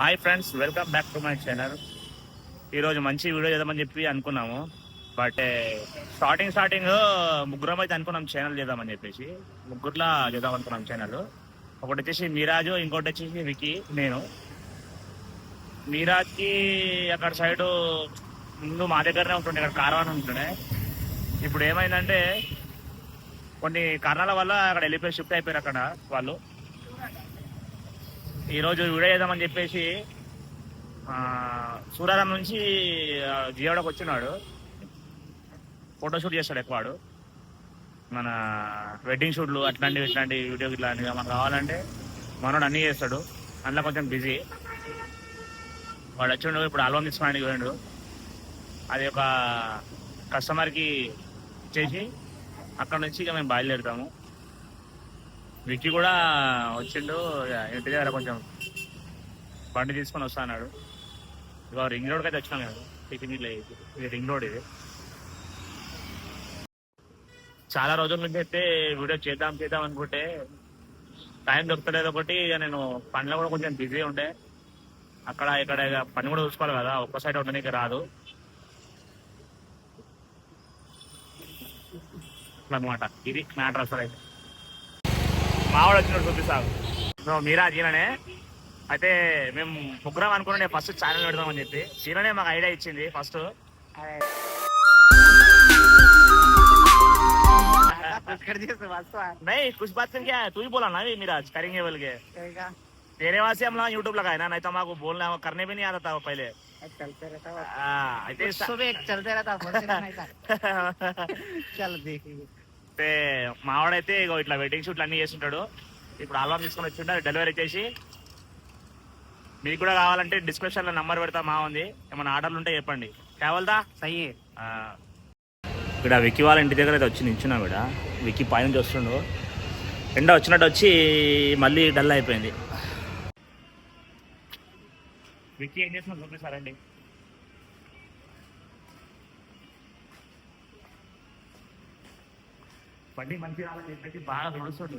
Hi friends welcome back to my channel ఈరోజు మంచి video చేద్దామని చెప్పి అనుకున్నాము. బట్ స్టార్టింగ్ స్టార్టింగ్ ముగ్గురం అయితే అనుకున్నాం ఛానల్ చేద్దామని చెప్పేసి. ముగ్గురులా చేద్దాం అనుకున్నాం ఛానల్ ఒకటి వచ్చేసి మీరాజు ఇంకోటి వచ్చేసి వికీ నేను. మీరాజ్కి అక్కడ సైడు ముందు మా దగ్గరనే ఉంటుండే ఇక్కడ కార్వాన్ ఉంటుండే. ఇప్పుడు ఏమైందంటే కొన్ని కారణాల వల్ల అక్కడ వెళ్ళిపోయి షిఫ్ట్ అయిపోయారు అక్కడ వాళ్ళు. ఈరోజు వీడియో చేద్దామని చెప్పేసి ఆ, సూరారం నుంచి జియోడకు వచ్చినాడు. ఫోటోషూట్ చేస్తాడు ఎక్కువ వాడు మన వెడ్డింగ్ షూట్లు అట్లాంటివి ఇట్లాంటి వీడియో ఇట్లాంటివి మనకు కావాలంటే మనోడు అన్నీ చేస్తాడు. అందులో కొంచెం బిజీ వాడు వచ్చిండు ఇప్పుడు ఆల్బమ్ తీసుకోవడానికి పోయిండు. అది ఒక కస్టమర్కి చేసి అక్కడ నుంచి ఇక మేము బయలుదేరుతాము. విక్కీ కూడా వచ్చిండు. ఇక ఇంటి దగ్గర కొంచెం బండి తీసుకొని వస్తా అన్నాడు. ఇక రింగ్ రోడ్కి అయితే వచ్చినాం కదా టిఫిన్ ఇది. రింగ్ రోడ్ ఇది. చాలా రోజుల నుంచి అయితే వీడియో చేద్దాం చేద్దాం అనుకుంటే టైం దొరకలేదు ఒకటి నేను పనిలో కూడా కొంచెం బిజీ ఉండే. అక్కడ ఇక్కడ ఇక పని కూడా చూసుకోవాలి కదా. ఒక్క సైడ్ ఉండడానికి రాదు. అనమాట ఇది మ్యాటర్ అసలు అయితే. మావాడు వచ్చినట్టు చూపిస్తాను సో మీరా జీననే అయితే మేము ముగ్గురం అనుకున్నాం ఫస్ట్ ఛానల్ పెడదామని చెప్పి జీననే మాకు ఐడియా ఇచ్చింది ఫస్ట్ नहीं कुछ बात करके आया तू ही बोला ना ये मिराज करेंगे बोल के तेरे वहां से हम लोग यूट्यूब लगाए ना नहीं तो हमको बोलना करने भी नहीं आता था वो पहले चलते रहता है हाँ, అయితే सुबह एक चलते रहता है नहीं था चल देखिए అయితే మావాడైతే ఇగో ఇట్లా వెడ్డింగ్ షూట్లు అన్నీ చేస్తుంటాడు. ఇప్పుడు ఆల్బమ్ తీసుకొని వచ్చిండు డెలివరీ చేసి మీకు కూడా కావాలంటే డిస్క్రిప్షన్లో నంబర్ పెడతా మా ఉంది. ఏమైనా ఆర్డర్లు ఉంటే చెప్పండి. కావాలదా సయ్యి. ఇక్కడ వికి వాళ్ళ ఇంటి దగ్గర అయితే వచ్చి నించున్నా ఇక్కడ వికి పైన చూస్తుండు ఎండ వచ్చినట్టు వచ్చి మళ్ళీ డల్ అయిపోయింది. విక్కీ ఏం చేస్తున్నా చూపిస్తారండి బండి మంచి రావాలని చెప్పేసి బాగా తుడుస్తుండు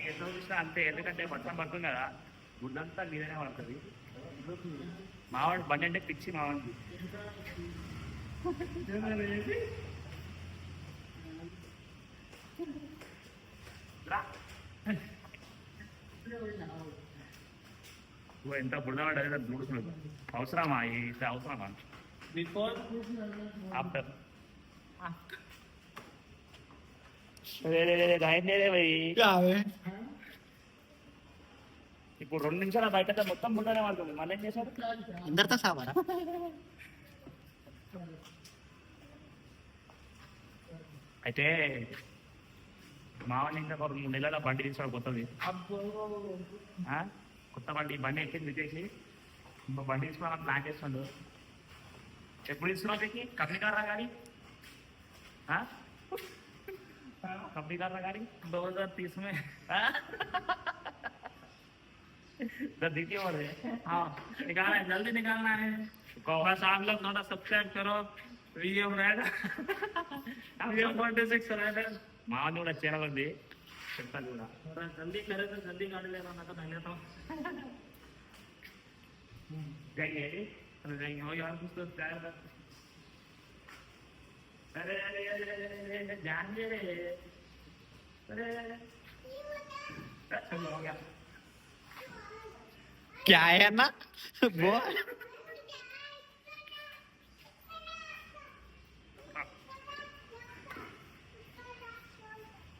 ఎంతో చూసినా అంతే ఎందుకంటే వర్షం పడుతుంది కదా. గుడ్డంతా మీదనే పడుతుంది. మావాడు బండి అంటే పిచ్చి మావాడికి ఎంత బుడవాడు అదే దూడుతున్నాడు. అవసరమా? ఇది అవసరమా? బిఫోర్ ఆఫ్టర్ ఇప్పుడు రెండు నిమిషాలు బయట మొత్తం ఉండనే పడుతుంది మళ్ళీ ఏం చేశారు అందరితో సామారా అయితే మావని ఇంకా మూడు నెలల బండి తీసుకోవడం కొత్తది కొత్త బండి బండి ఎక్కింది విజేసి బండి తీసుకోవాలని ప్లాన్ చేస్తుండ్రు पुलिस नो देखिए कब निकाल रहा गाड़ी हाँ? कब निकाल रहा गाड़ी दो हज़ार तीस में। हाँ? तो द्वितीय और है। हाँ। निकालना है जल्दी निकालना है। कहो बस आप लोग थोड़ा सब्सक्राइब करो VM rider VM forty six rider माँ जोड़ा चेहरा बन दिए चिंता जोड़ा। थोड़ा जल्दी करे तो जल्दी गाड़ी ले रहा ना तो नहीं लेता तो। हूँ जाइए। हो यार कुछ तो प्यार कर अरे अरे अरे अरे, अरे अरे, जान दे रे अरे चलो हो गया क्या है ना वो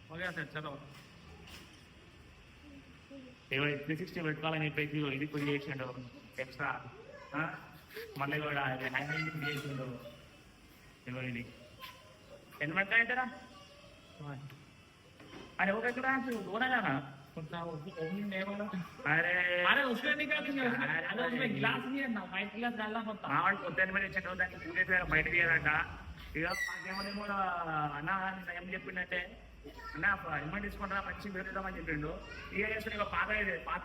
हो गया सर चलो త్రీ సిక్స్టీ పెట్టుకోవాలని చెప్పేసి ఇది కూడా చేసిండు ఎక్స్ట్రా మళ్ళీ కూడా హ్యాంగింగ్ చేసిండు ఎవరిని ఎన్ని మంది అవుతారా అరే ఒక ఎక్కడ ఓనగానా? బయట తీయాలంట. అన్న ఏం తీసుకుంటారా మంచి పెరుగుతామని చెప్పిండు. ఇక పాత పాత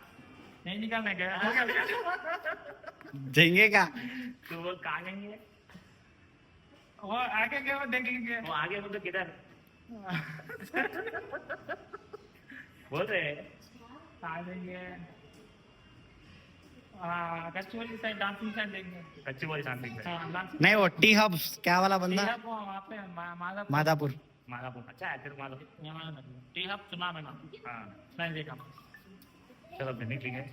नहीं निकालना क्या झेंगे का तो वो कागेंगे। वो आगे क्या वो देखेंगे। वो आगे वो तो किधर? बोल रहे कागेंगे हाँ, नहीं वो टी हब क्या वाला बंदा? माधापुर माधापुर अच्छा टी हब सुना मैं मैंने हाँ। चलो फिर निकलेंगे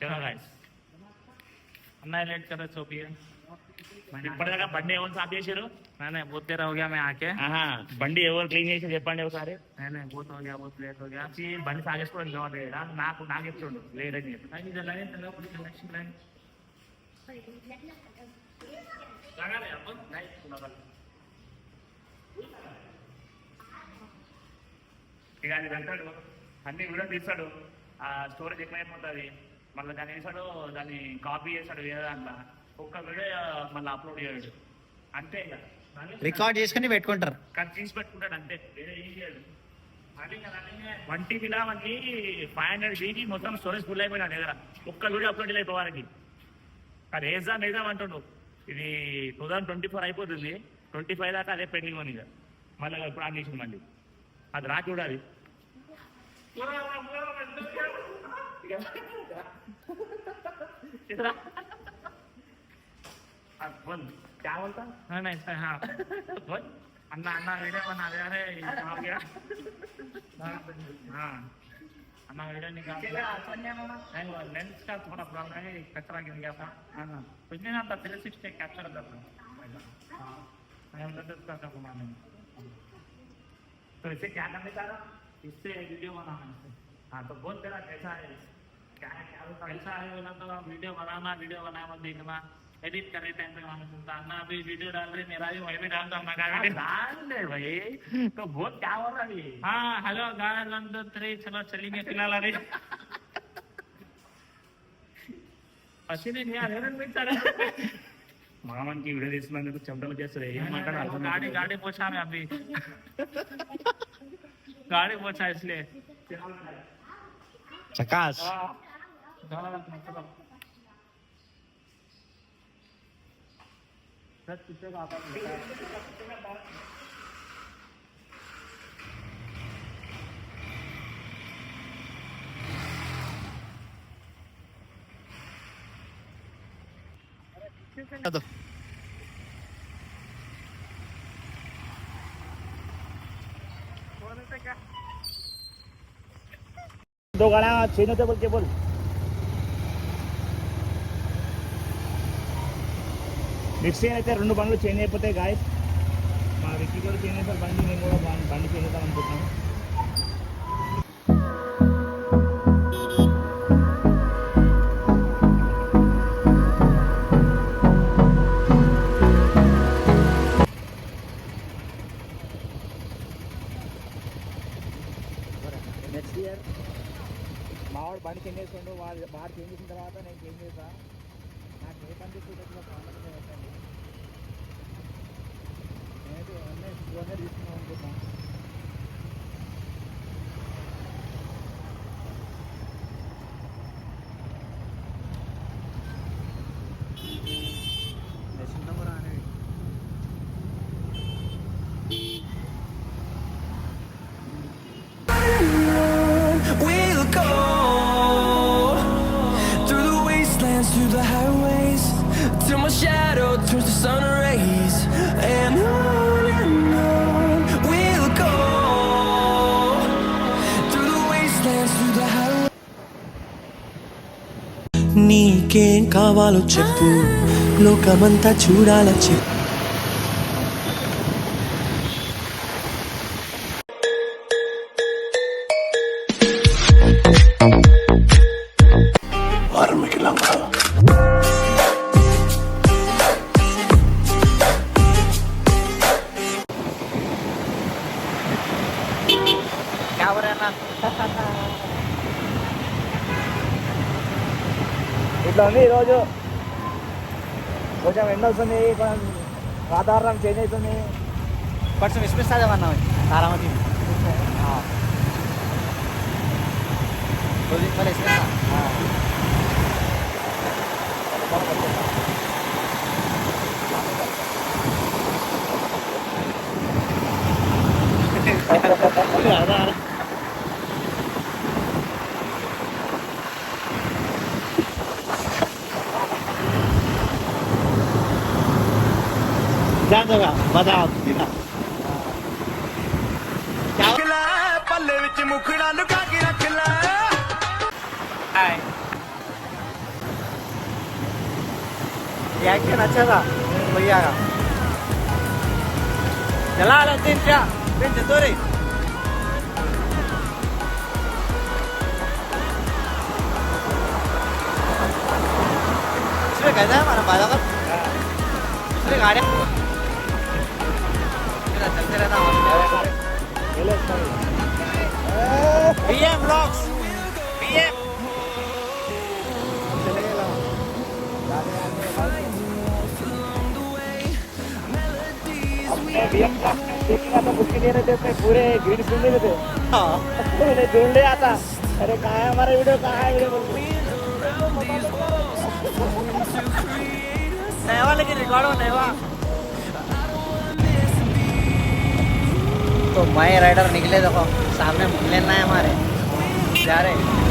चलो गाइस नहीं लेट करे सो भी है ఇప్పటిదాకా బండి ఎవరు సాఫ్ చేశారు नहीं नहीं बहुत देर हो गया मैं आके ఆహా బండి ఎవరు క్లీన్ చేసి చెప్పండి ఒకసారి नहीं नहीं बहुत हो गया बहुत लेट हो गया వచ్చి బండి సాగేసుకోవడం కావాలి కదా నాకు నాకు చెప్తుండు లేదని చెప్పి नहीं इधर लगे चलो पूरी कनेक्शन लाइन लगा रहे अपन नहीं लगा ఇక అది వెళ్తాడు అన్ని వీడియో తీస్తాడు ఆ స్టోరేజ్ ఎక్కువైపోతుంది. మళ్ళీ దాన్ని వేసాడు దాన్ని కాపీ చేస్తాడు వేరే దాంట్లో. ఒక్క వీడియో మళ్ళీ అప్లోడ్ చేయడు. అంతే ఇక. రికార్డ్ చేసుకుని పెట్టుకుంటారు. కానీ తీసి పెట్టుకుంటాడు అంతే. వేరే ఏం చేయడు. వన్ టీబీలో మనకి ఫైవ్ హండ్రెడ్ జీబీ మొత్తం స్టోరేజ్ ఫుల్ అయిపోయినా దగ్గర. ఒక్క వీడియో అప్లోడ్ అది వేద్దాం వేద్దాం అంటుండు. ఇది టూ థౌసండ్ ట్వంటీ ఫోర్ అయిపోతుంది. ట్వంటీ ఫైవ్ దాకా అదే పెండింగ్ ఉంది ఇక. మళ్ళీ ఆన్ చేసింది మళ్ళీ. అది రా पण काय बोलता? हा नाही हा. पण अण्णा अण्णा वेड्या पण आले अरे हा अण्णा वेड्याने लेन्सचा थोडा प्रॉब्लेम आहे कचरा घेऊन घ्या आता. कुछ नाही आता थ्री सिक्स्टी कॅप्चर करतो. कसं कुमार नाही पैसे क्या करणे कारण इससे वीडियो बनाना है हाँ तो बोल तेरा कैसा है क्या है क्या होता है ऐसा है बोला तो वीडियो बनाना वीडियो बनाना देखना एडिट करे टाइम पे मालूम चलता अन्ना अभी वीडियो डाल रहे मेरा भी मैं भी डालता हूँ मैं अरे वीडियो डाल दे भाई तो बोल क्या हो रहा है ये? हाँ hello guys one two three चलो चलेंगे फिलहाल अरे पसीने नहीं आ रहे ना बेचारे మామకి వీడియో తీసినందుకు చెమటలు చేస్తుంది ఏం మాట్లాడాలి वो అర్థం गाड़ी కావట్లేదు. ગાડી પછા એટલે ચકાસ Hadi. দোকানে চেনতে বলছে বল నెక్స్ట్ ఇయర్ అయితే రెండు బండ్లు చేంజ్ అయిపోతాయి గాయస్ మా వ్యక్తి కూడా చేంజ్ అయిపోతారు బండి మేము కూడా బండి చేంజ్ అవుతాం అనుకుంటున్నాం మావాడు బండి చేంజ్ చేస్తుండు వాడు వాడు చేంజ్ చేసిన తర్వాత నేను చేంజ్ చేసా నాకు ఏ పని చూడట్లేదు కాంటాక్ట్ పెట్టండి నేనైతే అన్నీ తీసుకుందాం అనుకుంటున్నాను నీకేం చెప్పు. లోకమంతా చూడాల చెప్పు. ఎండల్స్ ఉన్నాయి వాతావరణం చేంజ్ అవుతుంది కొంచెం విస్మిస్తుంది మనం తారామతి అదా क्या जगह बादाम रख लै पल्ले विच मुखड़ा लुका के रख लै आए रिएक्शन अच्छा था भैया का चला दिन क्या दिन तो रे इसमें कहता है हमारा बाधा का दूसरी गाड़ियाँ गाड़ी चलते रहता हमारे बीएम ब्लॉक्स बीएम पूरे ग्रीन फ़ील्ड में थे हाँ। ढूंढ लिया था अरे कहाँ है हमारा वीडियो कहाँ है वीडियो हो तो माए राइडर निकले देखो सामने लेना है हमारे। जा रहे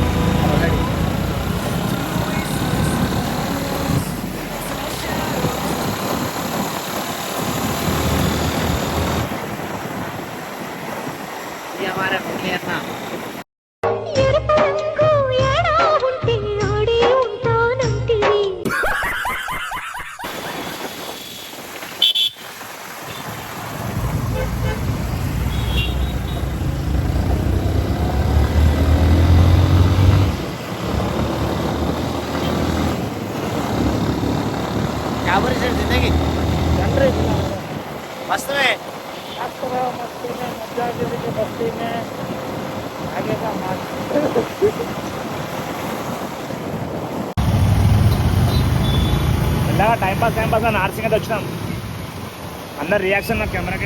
में मजा जिंदगी मस्ती में आगे का मस्त ఇలాగా టైం పాస్ టైం పాస్ అని నార్సింగ్ అయితే వచ్చినాం అందరు రియాక్షన్ నాకు కెమెరాకి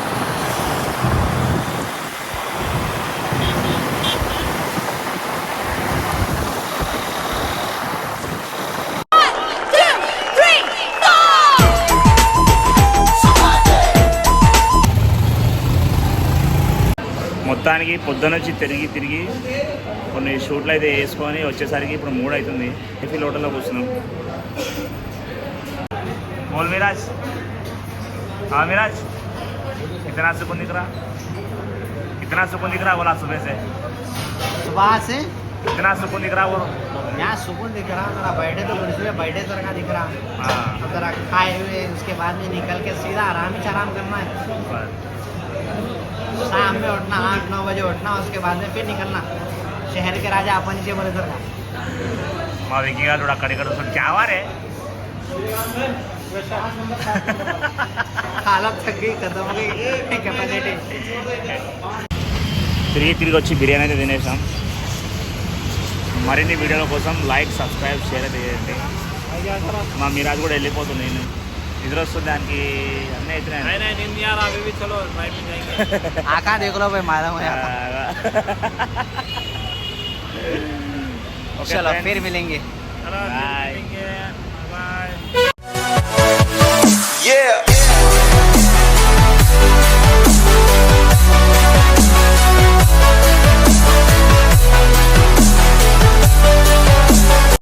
మొత్తానికి పొద్దున వచ్చి తిరిగి తిరిగి కొన్ని షూట్లు అయితే వేసుకొని వచ్చేసరికి ఇప్పుడు మూడు అవుతుంది టిఫిన్ హోటల్లో కూర్చున్నాం बोल मिराज हाँ मिराज कितना सुकून दिख रहा कितना सुकून दिख रहा बोला सुबह से सुबह से कितना सुकून दिख रहा बोलो यहाँ सुकून दिख रहा जरा बैठे तो कुर्सी पे बैठे तरह का दिख रहा हाँ अब जरा खाए हुए उसके बाद में निकल के सीधा आराम ही आराम करना है बस। शाम में उठना आठ नौ बजे उठना उसके बाद में फिर निकलना शहर के राजा अपन के बोले का మా విక్కీ గారు కూడా అక్కడిక్కడ వస్తాడు క్యావారే हालत थक गई खत्म हो गई कैपेसिटी తిరిగి తిరిగి వచ్చి బిర్యానీ అయితే తినేసాం మరిన్ని వీడియోల కోసం లైక్ సబ్స్క్రైబ్ షేర్ అయితే చేయండి మా మిరాజ్ కూడా వెళ్ళిపోతుంది నేను నిద్ర వస్తుంది దానికి అన్నీ అయితే ఆకా దిగులో పోయి మాధవ चलो फिर मिलेंगे बाय Yeah!